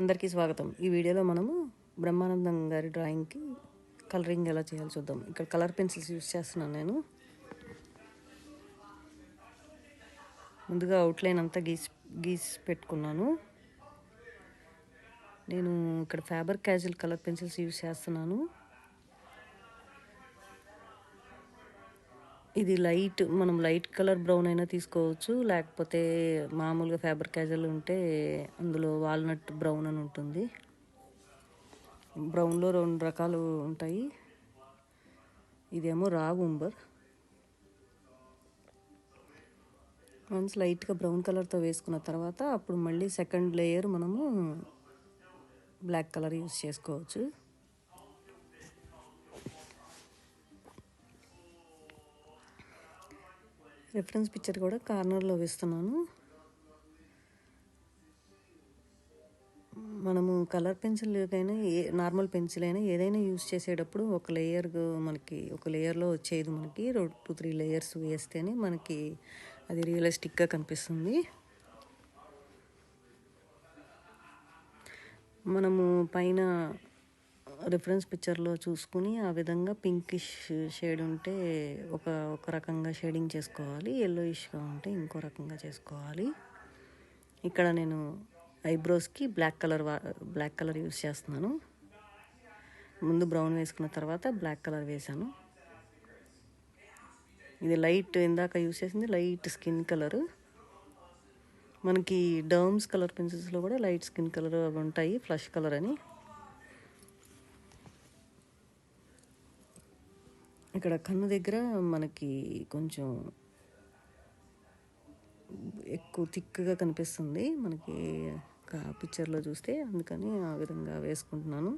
అందరికీ స్వాగతం. ఈ వీడియోలో మనము బ్రహ్మానందం గారి డ్రాయింగ్కి కలరింగ్ ఎలా చేయాలో చూద్దాం. ఇక్కడ కలర్ పెన్సిల్స్ యూస్ చేస్తున్నాను నేను. ముందుగా అవుట్లైన్ అంతా గీసి గీసి పెట్టుకున్నాను. నేను ఇక్కడ Faber Castell colour pencils use చేస్తున్నాను. ఇది లైట్ మనం లైట్ కలర్ బ్రౌన్ అయినా తీసుకోవచ్చు. లేకపోతే మామూలుగా ఫ్యాబర్ క్యాజువల్ ఉంటే అందులో వాల్నట్ బ్రౌన్ అని ఉంటుంది. బ్రౌన్లో రెండు రకాలు ఉంటాయి. ఇదేమో రా ఉంబర్ వన్స్ లైట్గా బ్రౌన్ కలర్తో వేసుకున్న తర్వాత అప్పుడు మళ్ళీ సెకండ్ లేయర్ మనము బ్లాక్ కలర్ యూస్ చేసుకోవచ్చు. రిఫరెన్స్ పిక్చర్ కూడా కార్నర్లో వేస్తున్నాను. మనము కలర్ పెన్సిల్ అయినా ఏ నార్మల్ పెన్సిల్ అయినా ఏదైనా యూస్ చేసేటప్పుడు ఒక లేయర్ మనకి ఒక లేయర్లో వచ్చేది మనకి టూ త్రీ లేయర్స్ వేస్తేనే మనకి అది రియలిస్టిక్గా కనిపిస్తుంది. మనము పైన రిఫరెన్స్ పిక్చర్లో చూసుకుని ఆ విధంగా పింకిష్ షేడ్ ఉంటే ఒక ఒక రకంగా షేడింగ్ చేసుకోవాలి. ఎల్లోయిష్గా ఉంటే ఇంకో రకంగా చేసుకోవాలి. ఇక్కడ నేను ఐబ్రోస్కి black colour black colour use చేస్తున్నాను. ముందు బ్రౌన్ వేసుకున్న తర్వాత బ్లాక్ కలర్ వేశాను. ఇది లైట్ ఇందాక యూస్ చేసింది లైట్ స్కిన్ కలర్ మనకి డర్మ్స్ కలర్ పెన్సిల్స్లో కూడా లైట్ స్కిన్ కలర్ అవి ఉంటాయి ఫ్లష్ కలర్ అని. ఇక్కడ కన్ను దగ్గర మనకి కొంచెం ఎక్కువ థిక్గా కనిపిస్తుంది. మనకి పిక్చర్లో చూస్తే అందుకని ఆ విధంగా వేసుకుంటున్నాను.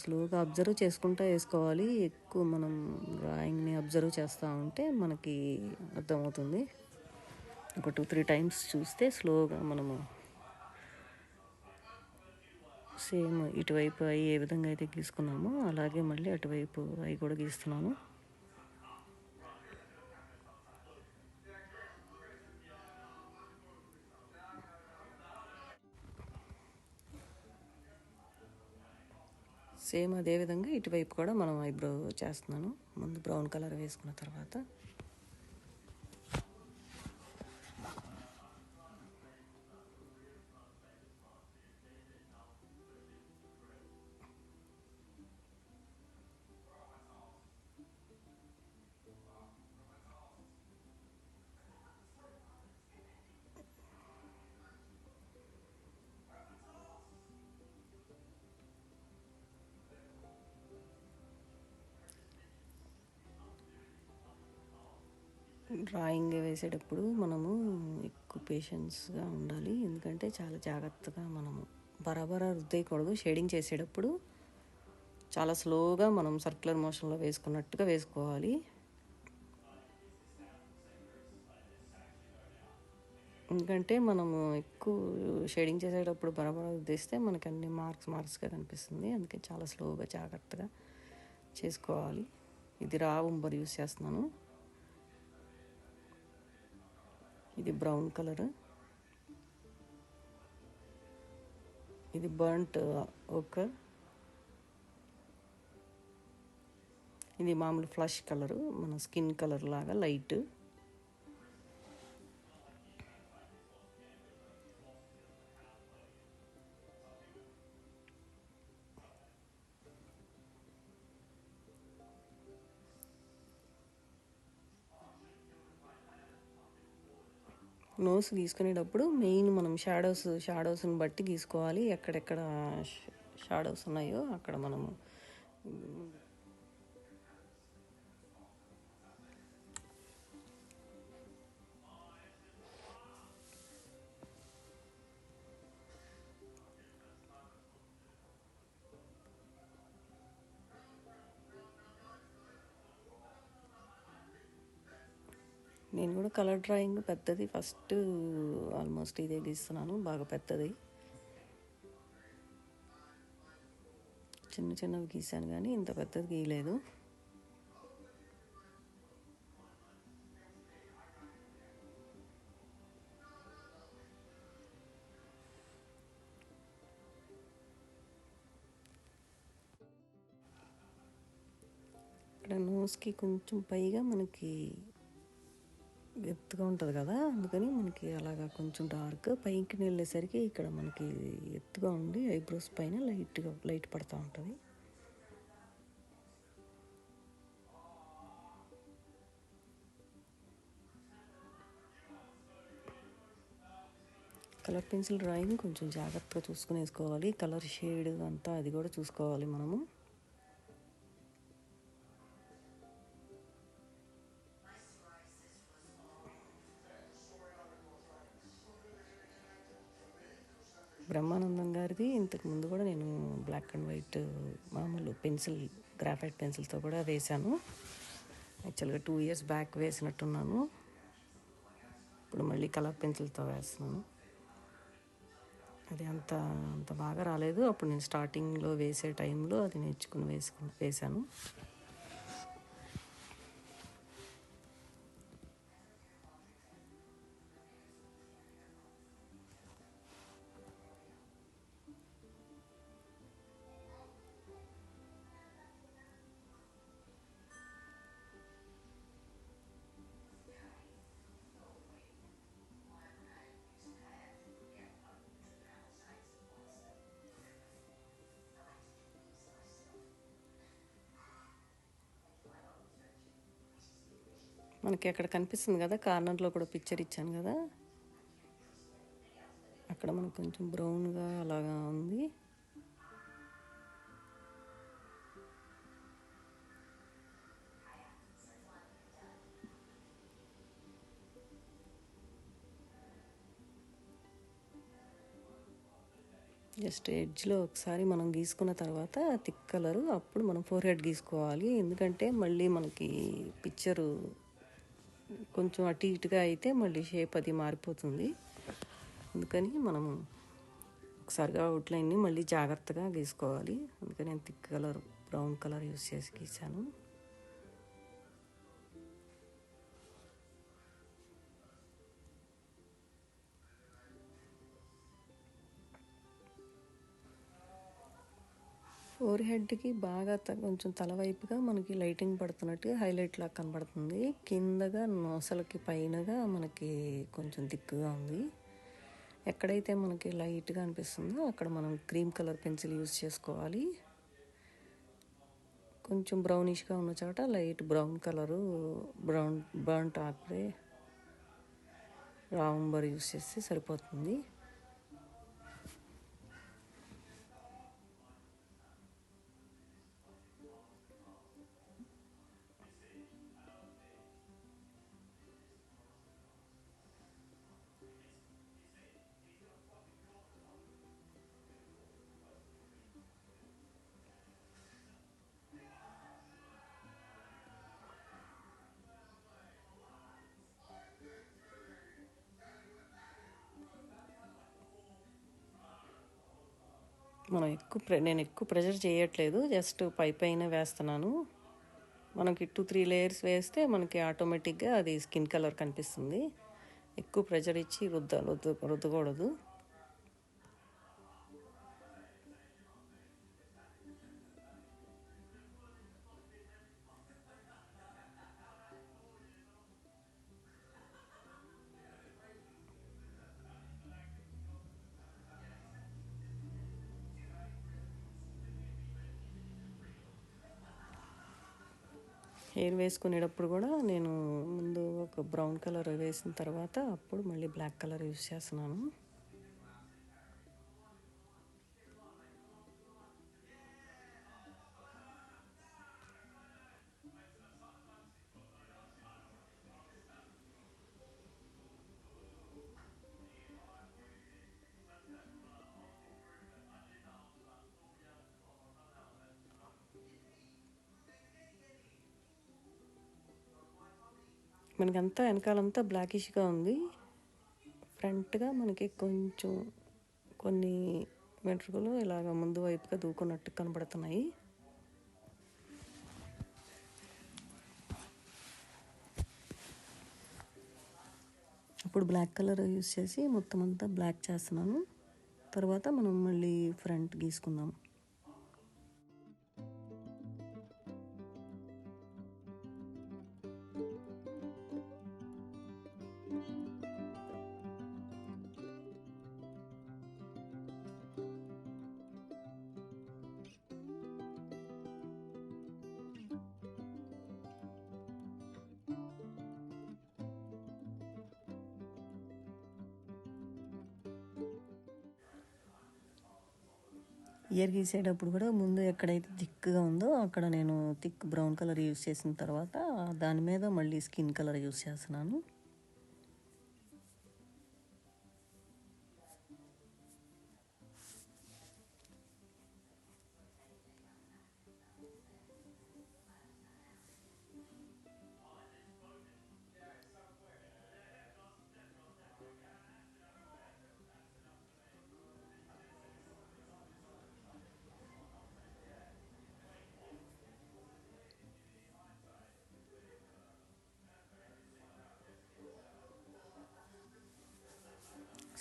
స్లోగా అబ్జర్వ్ చేసుకుంటా వేసుకోవాలి. ఎక్కువ మనం డ్రాయింగ్ని అబ్జర్వ్ చేస్తూ ఉంటే మనకి అర్థమవుతుంది. ఒక టూ త్రీ టైమ్స్ చూస్తే స్లోగా మనము సేమ్ ఇటువైపు అవి ఏ విధంగా అయితే గీసుకున్నామో అలాగే మళ్ళీ అటువైపు అవి కూడా గీస్తున్నాను సేమ్ అదేవిధంగా ఇటువైపు కూడా మనం ఐబ్రో చేస్తున్నాను. ముందు బ్రౌన్ కలర్ వేసుకున్న తర్వాత డ్రాయింగ్ వేసేటప్పుడు మనము ఎక్కువ పేషెన్స్గా ఉండాలి. ఎందుకంటే చాలా జాగ్రత్తగా మనము బరాబరా రుద్దేయకూడదు. షేడింగ్ చేసేటప్పుడు చాలా స్లోగా మనం సర్క్యులర్ మోషన్లో వేసుకున్నట్టుగా వేసుకోవాలి. ఎందుకంటే మనము ఎక్కువ షేడింగ్ చేసేటప్పుడు బరాబరా రుద్దేస్తే మనకి అన్ని మార్క్స్ మార్క్స్గా కనిపిస్తుంది. అందుకే చాలా స్లోగా జాగ్రత్తగా చేసుకోవాలి. ఇది రా ఉంబర్ యూస్ చేస్తున్నాను. ఇది బ్రౌన్ కలర్. ఇది బర్ంట్ ఓకర్ ఇది మామూలు ఫ్లష్ కలరు మన స్కిన్ కలర్ లాగా లైట్. నోస్ గీసుకునేటప్పుడు మెయిన్ మనం షాడోస్ షాడోస్ని బట్టి గీసుకోవాలి. ఎక్కడెక్కడ షాడోస్ ఉన్నాయో అక్కడ మనము నేను కూడా కలర్ డ్రాయింగ్ పెద్దది. ఫస్ట్ ఆల్మోస్ట్ ఇదే గీస్తున్నాను. బాగా పెద్దది. చిన్న చిన్నవి గీసాను కానీ ఇంత పెద్దది గీయలేదు. ఇక్కడ నోస్కి కొంచెం పైగా మనకి ఎత్తుగా ఉంటుంది కదా అందుకని మనకి అలాగా కొంచెం డార్క్ పైకి వెళ్ళేసరికి ఇక్కడ మనకి ఎత్తుగా ఉండి ఐబ్రోస్ పైన లైట్గా లైట్ పడుతూ ఉంటుంది. కలర్ పెన్సిల్ డ్రాయింగ్ కొంచెం జాగ్రత్తగా చూసుకుని వేసుకోవాలి కలర్ షేడ్ అంతా అది కూడా చూసుకోవాలి మనము. బ్రహ్మానందం గారిది. ఇంతకు ముందు కూడా నేను బ్లాక్ అండ్ వైట్ మామూలు పెన్సిల్ గ్రాఫైట్ పెన్సిల్తో కూడా వేశాను. యాక్చువల్గా టూ ఇయర్స్ బ్యాక్ వేసినట్టున్నాను. ఇప్పుడు మళ్ళీ కలర్ పెన్సిల్తో వేస్తున్నాను. అది అంత అంత బాగా రాలేదు. అప్పుడు నేను స్టార్టింగ్లో వేసే టైంలో అది నేర్చుకుని వేసుకుని వేశాను. మనకి అక్కడ కనిపిస్తుంది కదా కార్నర్లో కూడా పిక్చర్ ఇచ్చాను కదా. అక్కడ మనకు కొంచెం బ్రౌన్గా అలాగా ఉంది. జస్ట్ ఎడ్జ్లో ఒకసారి మనం గీసుకున్న తర్వాత థిక్ కలరు అప్పుడు మనం ఫోర్ హెడ్ గీసుకోవాలి. ఎందుకంటే మళ్ళీ మనకి పిక్చరు కొంచెం అటు ఇటుగా అయితే మళ్ళీ షేప్ అది మారిపోతుంది. అందుకని మనము ఒకసారిగా అవుట్లైన్ని మళ్ళీ జాగ్రత్తగా గీసుకోవాలి. అందుకని నేను thick colour brown colour use చేసి గీసాను. ఫోర్ హెడ్కి బాగా త- కొంచెం తలవైపుగా మనకి లైటింగ్ పడుతున్నట్టుగా హైలైట్ లాగా కనబడుతుంది. కిందగా నోసలకి పైనగా మనకి కొంచెం దిక్కుగా ఉంది. ఎక్కడైతే మనకి లైట్గా అనిపిస్తుందో అక్కడ మనం క్రీమ్ కలర్ పెన్సిల్ యూస్ చేసుకోవాలి. కొంచెం బ్రౌనిష్గా ఉన్న చోట light brown colour brown brown ఆకుడే raw umber use చేస్తే సరిపోతుంది. మనం ఎక్కువ ప్రె నేను ఎక్కువ ప్రెజర్ చేయట్లేదు. జస్ట్ పై పైన వేస్తున్నాను. మనకి టూ త్రీ లేయర్స్ వేస్తే మనకి ఆటోమేటిక్గా అది స్కిన్ కలర్ కనిపిస్తుంది. ఎక్కువ ప్రెషర్ ఇచ్చి రుద్ద రుద్దు రుద్దకూడదు. హెయిర్ వేసుకునేటప్పుడు కూడా నేను ముందు ఒక బ్రౌన్ కలర్ వేసిన తర్వాత అప్పుడు మళ్ళీ బ్లాక్ కలర్ యూస్ చేస్తున్నాను. మనకంతా వెనకాలంతా బ్లాకిష్గా ఉంది. ఫ్రంట్గా మనకి కొంచెం కొన్ని వెంట్రుకలు ఇలాగ ముందు వైపుగా దూకున్నట్టు కనబడుతున్నాయి. ఇప్పుడు బ్లాక్ కలర్ యూస్ చేసి మొత్తం అంతా బ్లాక్ చేస్తున్నాను. తర్వాత మనం మళ్ళీ ఫ్రంట్ గీసుకుందాము ఇయర్ గీసేటప్పుడు కూడా ముందు ఎక్కడైతే థిక్గా ఉందో అక్కడ నేను థిక్ బ్రౌన్ కలర్ యూస్ చేసిన తర్వాత దాని మీద మళ్ళీ స్కిన్ కలర్ యూస్ చేస్తున్నాను.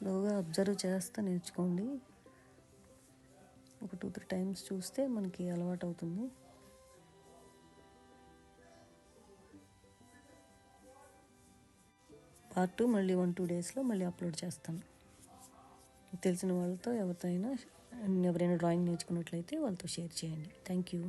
స్లోగా అబ్జర్వ్ చేస్తూ నేర్చుకోండి. ఒక టూ త్రీ టైమ్స్ చూస్తే మనకి అలవాటు అవుతుంది పార్ట్ టూ మళ్ళీ వన్ టూ డేస్లో మళ్ళీ అప్లోడ్ చేస్తాను. తెలిసిన వాళ్ళతో ఎవరితో అయినా ఎవరైనా డ్రాయింగ్ నేర్చుకున్నట్లయితే వాళ్ళతో షేర్ చేయండి. Thank you.